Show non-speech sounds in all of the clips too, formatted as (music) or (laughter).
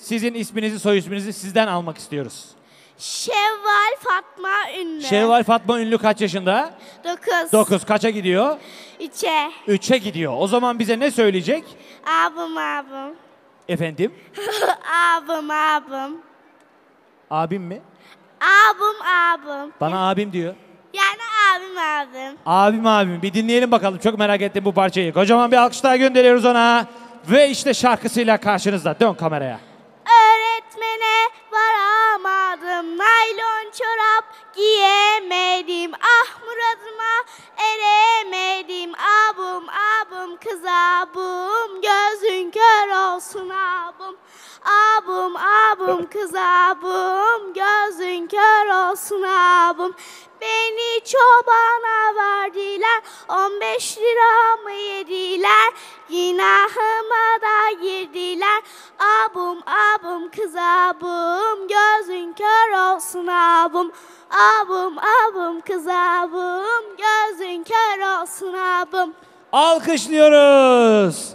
Sizin isminizi, soy isminizi sizden almak istiyoruz. Şevval Fatma Ünlü. Şevval Fatma Ünlü kaç yaşında? 9. 9. Kaça gidiyor? 3'e. 3'e gidiyor. O zaman bize ne söyleyecek? Abim abim. Efendim? (laughs) abim abim. Abim mi? Abim abim. Bana abim diyor. Yani abim abim. Abim abim. Bir dinleyelim bakalım. Çok merak ettim bu parçayı. Kocaman bir alkış daha gönderiyoruz ona. Ve işte şarkısıyla karşınızda. Dön kameraya. Kız abim. Gözün kör olsun abim. Abim abim kız abim. Gözün kör olsun abim. Beni çobana verdiler. 15 liramı yediler. Günahıma da girdiler. Abim abim kız abim. Gözün kör olsun abim. Abim abim kız abim. Gözün kör olsun abim. Alkışlıyoruz.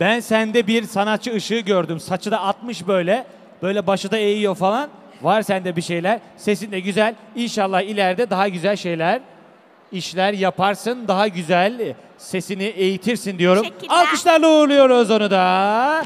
Ben sende bir sanatçı ışığı gördüm. Saçı da atmış böyle. Böyle başı da eğiyor falan. Var sende bir şeyler. Sesin de güzel. İnşallah ileride daha güzel şeyler, işler yaparsın. Daha güzel sesini eğitirsin diyorum. Alkışlarla uğurluyoruz onu da.